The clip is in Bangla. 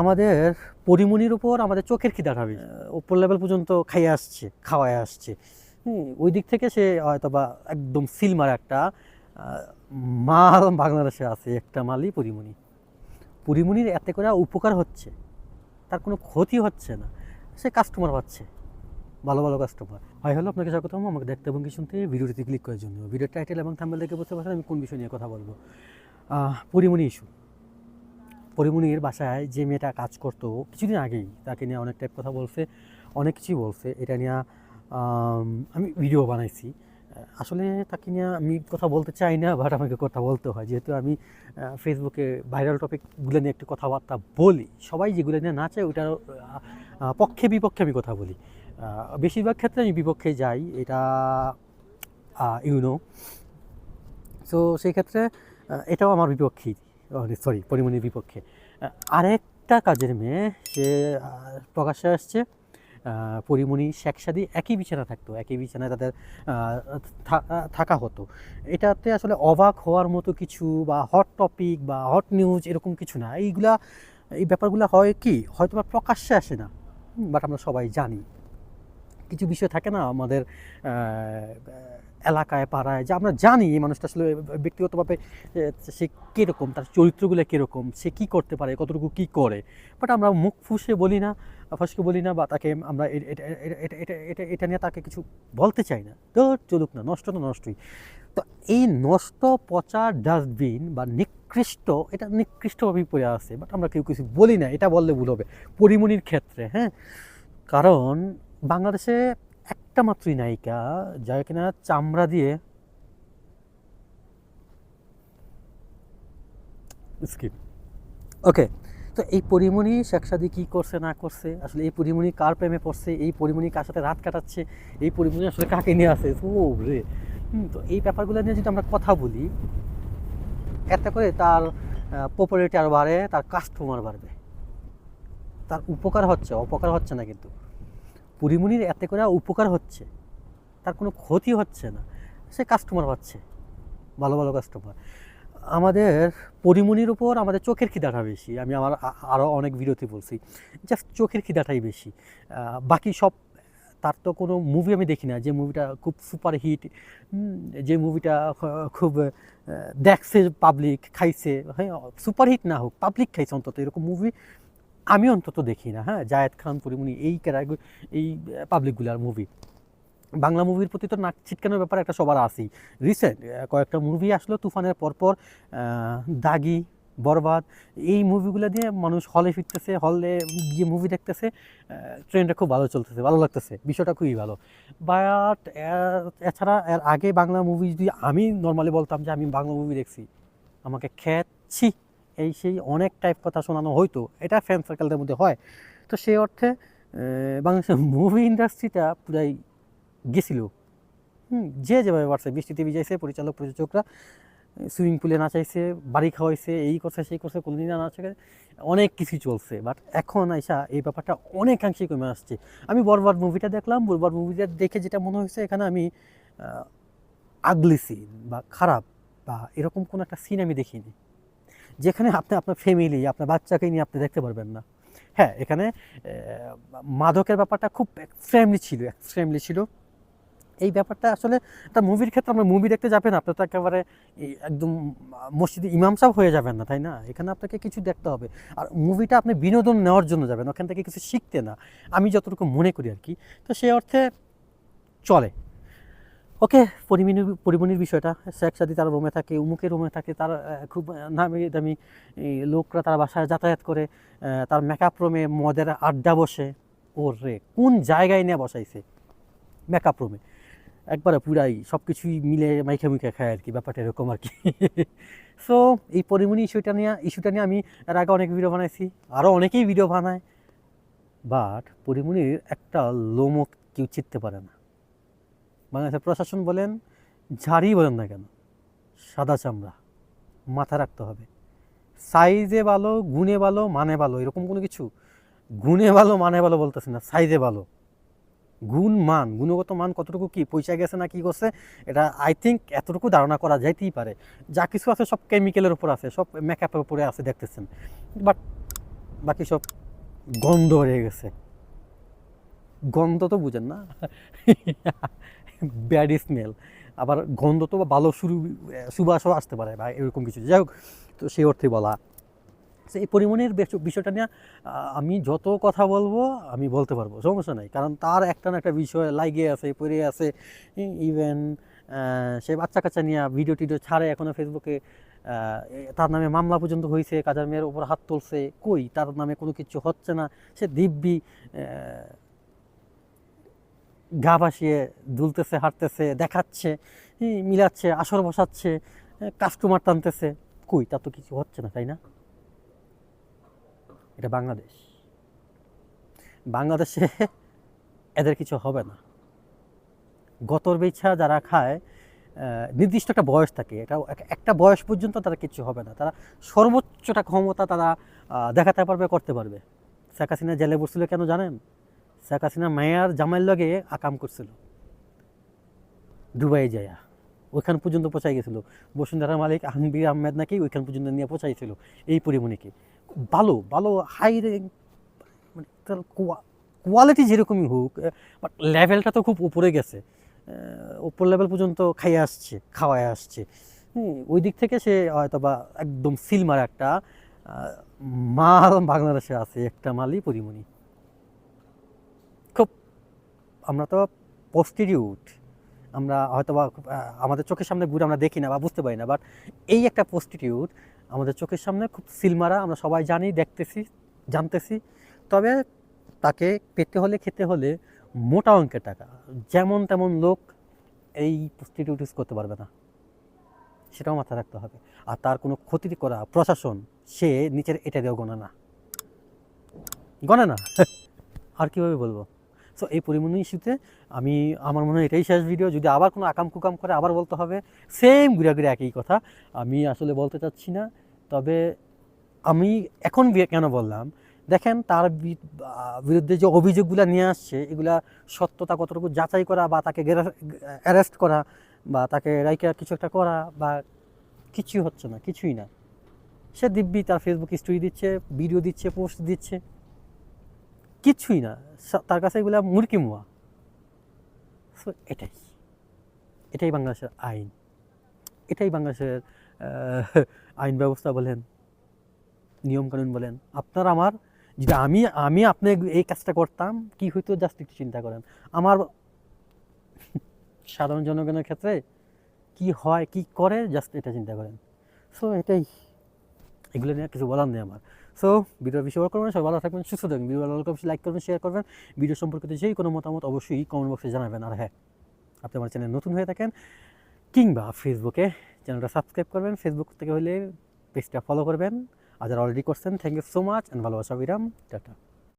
আমাদের পরিমণির উপর আমাদের চোখের খিদা খাবে উপর লেভেল পর্যন্ত খাইয়ে আসছে খাওয়ায় আসছে। হুম, ওই দিক থেকে সে হয়তো বা একদম সিলমার একটা মাল বাংলাদেশে আছে একটা মালই পরিমণি পরিমণির এতে করে উপকার হচ্ছে তার কোনো ক্ষতি হচ্ছে না। সে কাস্টমার পাচ্ছে ভালো ভালো কাস্টমার হয় হলো আপনাকে স্বাগতম। আমাকে দেখতে এবং কি শুনতে ভিডিওটিতে ক্লিক করার জন্য। ভিডিওর টাইটেল এবং থাম্বেল দেখে বুঝতে পারছেন আমি কোন বিষয় নিয়ে কথা বলব। পরিমণি ইস্যু পরিমণির বাসায় যে মেয়েটা কাজ করতো কিছুদিন আগেই, তাকে নিয়ে অনেক টাইপ কথা বলছে, অনেক কিছুই বলছে। এটা নিয়ে, আমি ভিডিও বানাইছি। আসলে তাকে নিয়ে আমি কথা বলতে চাই না বাট আমাকে কথা বলতে হয়। যেহেতু আমি ফেসবুকে ভাইরাল টপিকগুলো নিয়ে একটু কথাবার্তা বলি। সবাই যেগুলো নিয়ে না চায়, ওইটার পক্ষে বিপক্ষে আমি কথা বলি। বেশিরভাগ ক্ষেত্রে আমি বিপক্ষে যাই, এটা ইউনো সো সেই ক্ষেত্রে এটাও আমার বিপক্ষেই। সরি পরিমণির বিপক্ষে। আরেকটা কাজের মেয়ে, সে প্রকাশ্যে আসছে। পরিমণি শেখ সাদি একই বিছানা থাকতো, একই বিছানায় তাদের থাকা হতো। এটাতে আসলে অবাক হওয়ার মতো কিছু বা হট টপিক বা হট নিউজ এরকম কিছু না। এইগুলা, এই ব্যাপারগুলো হয় কি? হয়তো বা প্রকাশ্যে আসে না বাট আমরা সবাই জানি। কিছু বিষয় থাকে না আমাদের এলাকায়, পাড়ায়, যে আমরা জানি এই মানুষটা আসলে ব্যক্তিগতভাবে সে কীরকম, তার চরিত্রগুলো কীরকম, সে কি করতে পারে, কতটুকু কি করে? বাট আমরা মুখ ফুসে বলি না, ফসকে বলি না, বা তাকে আমরা এটা, এটা- নিয়ে তাকে কিছু বলতে চাই না। তো চলুক না, নষ্ট তো নষ্টই। তো এই নষ্ট, পচা ডাস্টবিন বা নিকৃষ্ট, এটা নিকৃষ্টভাবেই পড়ে আছে বাট আমরা কেউ কিছু বলি না, এটা বললে ভুল হবে। পরিমণির ক্ষেত্রে হ্যাঁ? কারণ বাংলাদেশে একটা মাত্রই নায়িকা যা কিনা চামড়া দিয়ে স্কিপ ওকে তো এই পরিমণি শেখ সাদি কী করছে, না করছে? আসলে এই পরিমণি কার প্রেমে পড়ছে? এই পরিমণি কার সাথে রাত কাটাচ্ছে? এই পরিমণি আসলে কাকে নিয়ে আসে? ও রে। তো এই ব্যাপারগুলো নিয়ে যদি আমরা কথা বলি, এতে করে তার পপুলারিটি আর বাড়ে, তার কাস্টমার বাড়বে। তার উপকার হচ্ছে, অপকার হচ্ছে না কিন্তু। পরিমণির এতে করে উপকার হচ্ছে। তার কোনো ক্ষতি হচ্ছে না। সে কাস্টমার পাচ্ছে। ভালো ভালো কাস্টমার আমাদের পরিমণির উপর আমাদের চোখের খিদাটা বেশি। আমি আমার আরও অনেক ভিডিওতে বলছি জাস্ট চোখের খিদাটাই বেশি। বাকি সব, তার তো কোনো মুভি আমি দেখি না। যে মুভিটা খুব সুপার হিট যে মুভিটা খুব দেখছে পাবলিক খাইছে। হ্যাঁ সুপার হিট না হোক পাবলিক খাইছে অন্তত। এরকম মুভি আমি অন্তত দেখি না হ্যাঁ? জায়েদ খান পরিমণি এই ক্যারাগ এই পাবলিকগুলার মুভি বাংলা মুভির প্রতি তো নাক ছিটকানোর ব্যাপার একটা সবার আছেই। রিসেন্ট কয়েকটা মুভি আসলো তুফানের পরপর দাগি, বরবাদ, এই মুভিগুলো দিয়ে মানুষ হলে ফিরতেছে হলে গিয়ে মুভি দেখতেছে ট্রেন্ডটা খুব ভালো চলতেছে, ভালো লাগতেছে, বিষয়টা খুবই ভালো। বাট এছাড়া এর আগে বাংলা মুভি যদি আমি নর্মালি বলতাম যে আমি বাংলা মুভি দেখছি, আমাকে খেয়েছি এই সেই অনেক টাইপ কথা শোনানো হয়তো, এটা ফ্যান সার্কেলদের মধ্যে হয়। তো সেই অর্থে বাংলাদেশের মুভি ইন্ডাস্ট্রিটা পুরাই গেছিল। হুম, যে যেভাবে পারছে টিভি যাইছে পরিচালক, প্রযোজকরা সুইমিং পুলে নাচাইছে, বাড়ি খাওয়াইছে, এই করছে, সেই করছে, কোনদিন নাচে অনেক কিছু চলছে। বাট এখন আইসা এই ব্যাপারটা অনেকাংশেই কমে আসছে। আমি বরবার মুভিটা দেখলাম, বরবার মুভিটা দেখে যেটা মনে হয়েছে, এখানে আমি আগলি সিন বা খারাপ বা এরকম কোনো একটা সিন আমি দেখিনি। যেখানে আপনি আপনার ফ্যামিলি আপনার বাচ্চাকে নিয়ে আপনি দেখতে পারবেন না। হ্যাঁ এখানে মাদকের ব্যাপারটা খুব এক্সট্রিমলি ছিল এক্সট্রিমলি ছিল। এই ব্যাপারটা আসলে তার মুভির ক্ষেত্রে আমরা মুভি দেখতে যাবেন আপনি তো একেবারে একদম মসজিদে ইমাম সাহেব হয়ে যাবেন না, তাই না? এখানে আপনাকে কিছু দেখতে হবে। আর মুভিটা আপনি বিনোদন নেওয়ার জন্য যাবেন, ওখান থেকে কিছু শিখতে না। আমি যতটুকু মনে করি আর কি। তো সেই অর্থে চলে। ওকে পরিমণির পরিমণির বিষয়টা শেখ সাদি তার রুমে থাকে, উমুকের রুমে থাকে, তার খুব নামি দামি লোকরা তার বাসায় যাতায়াত করে তার মেকআপ রুমে মদের আড্ডা বসে। ওর রে কোন জায়গায় নিয়ে বসাইছে? মেকআপ রুমে একবারে পুরাই সব কিছুই মিলে মাইখে মুখে খায় আর কি, ব্যাপারটা এরকম আর কি। সো এই পরিমণি ইস্যুটা নিয়ে ইস্যুটা নিয়ে আমি এর আগে অনেক ভিডিও বানাইছি আরও অনেকেই ভিডিও বানায়। বাট পরিমণির একটা লোমক কেউ চিনতে পারে না। বাংলাদেশের প্রশাসন বলেন, ঝাড়ি বলেন না কেন, সাদা চামড়া মাথা রাখতে হবে। সাইজে ভালো, গুণে ভালো মানে ভালো, এরকম কোনো কিছু? গুণে ভালো মানে ভালো বলতেছে না, সাইজে ভালো। গুণ, মান, গুণগত মান কতটুকু কি, পয়সা গেছে না কি করছে এটা আই থিঙ্ক এতটুকু ধারণা করা যাইতেই পারে। যা কিছু আছে সব কেমিক্যালের উপর আছে, সব মেকআপের উপরে আছে, দেখতেছেন। বাট বাকি সব গন্ধ হয়ে গেছে। গন্ধ তো বুঝেন না। ব্যাড স্মেল আবার গন্ধ তো বা ভালো শুরু সুবাসও আসতে পারে বা এরকম কিছু। যাই হোক, তো সেই অর্থে বলা। তো এই পরিমণির বিষয়টা নিয়ে আমি যত কথা বলব, আমি বলতে পারব, সমস্যা নাই। কারণ তার একটা না একটা বিষয় লাগিয়ে আছে, পড়ে আছে ইভেন সে বাচ্চা কাচ্চা নিয়ে ভিডিও টিডিও ছাড়ে এখনও ফেসবুকে তার নামে মামলা পর্যন্ত হয়েছে কাজার মেয়ের উপর হাত তুলছে, কই? তার নামে কোনো কিছু হচ্ছে না। সে দিব্যি গা ভাসিয়ে দুলতেছে, হাঁটতেছে, দেখাচ্ছে মিলাচ্ছে, আসর বসাচ্ছে কাস্টমার টানতেছে। কই? তার তো কিছু হচ্ছে না, তাই না? এটা বাংলাদেশ। বাংলাদেশে এদের কিছু হবে না। গতর বেছা যারা খায় নির্দিষ্ট একটা বয়স থাকে। এটা এক- একটা বয়স পর্যন্ত তারা কিছু হবে না। তারা সর্বোচ্চটা ক্ষমতা তারা দেখাতে পারবে, করতে পারবে। শেখ হাসিনা জেলে বসছিল কেন জানেন? শেখ হাসিনা মায়ার জামাইয়ের লগে আকাম করছিল। দুবাই যায়া। ওইখান পর্যন্ত পৌঁছাই গেছিল। বসুন্ধরা মালিক আহমবির আহমেদ নাকি ওইখান পর্যন্ত নিয়ে পৌঁছাইছিল। এই পরিমণিকে ভালো ভালো হাই মানে তার কোয়ালিটি যেরকমই হোক বাট লেভেলটা তো খুব উপরে গেছে। উপর লেভেল পর্যন্ত খাইয়ে আসছে, খাওয়ায় আসছে। ওই দিক থেকে সে হয়তো বা একদম সিলমার একটা মাল বাংলাদেশে আছে একটা মালই পরিমণি। আমরা তো পোস্টিটিউট আমরা হয়তো বা আমাদের চোখের সামনে ঘুরে আমরা দেখি না বা বুঝতে পারি না বাট এই একটা পোস্টিটিউট আমাদের চোখের সামনে খুব সিলমারা, আমরা সবাই জানি, দেখতেছি, জানতেছি, তবে তাকে পেতে হলে, খেতে হলে মোটা অঙ্কের টাকা, যেমন তেমন লোক এই প্রস্টিটিউট ইউজ করতে পারবে না। সেটাও মাথায় রাখতে হবে। আর তার কোনো ক্ষতি করা প্রশাসন, সে নিচের এটা দিয়েও গণে না। গণে না? আর কীভাবে বলব? সো এই পরিমণি ইস্যুতে আমি, আমার মনে হয় এটাই শেষ ভিডিও যদি আবার কোনো আকাম কুকাম করে আবার বলতে হবে সেম ঘুরে ঘুরে একই কথা। আমি আসলে বলতে চাচ্ছি না, তবে আমি এখন কেন বললাম? দেখেন, তার বিরুদ্ধে যে অভিযোগগুলো নিয়ে আসছে, এগুলা সত্যতা কতটুকু যাচাই করা বা তাকে অ্যারেস্ট করা বা তাকে রাইকা কিছু একটা করা বা কিছুই হচ্ছে না, কিছুই না। সে দিব্যি তার ফেসবুক স্টোরি দিচ্ছে ভিডিও দিচ্ছে পোস্ট দিচ্ছে। কিছুই না। তার কাছে এগুলো মুরকি মোয়া। সো এটাই। এটাই বাংলাদেশের আইন। এটাই বাংলাদেশের আইন ব্যবস্থা বলেন, নিয়মকানুন বলেন। আপনার আমার যদি আমি আমি আপনি এই কাজটা করতাম, কি হইতো জাস্ট একটু চিন্তা করেন। আমার সাধারণ জনগণের ক্ষেত্রে কি হয়, কি করে, জাস্ট এটা চিন্তা করেন। সো এটাই। এগুলো নিয়ে কিছু বলার নেই আমার। সো ভিডিও বিষয় করবেন, সবাই ভালো থাকবেন, সুস্থ থাকবেন। ভিডিও ভালো অবশ্যই লাইক করবেন শেয়ার করবেন। ভিডিও সম্পর্কিত যেই কোনো মতামত অবশ্যই কমেন্ট বক্সে জানাবেন। আর হ্যাঁ আপনি আমার চ্যানেল নতুন হয়ে থাকেন, কিংবা ফেসবুকে চ্যানেলটা সাবস্ক্রাইব করবেন ফেসবুক থেকে হলে পেজটা ফলো করবেন। আজ আর অলরেডি করছেন thank you so much and ভালোবাসা বিরাম টাটা।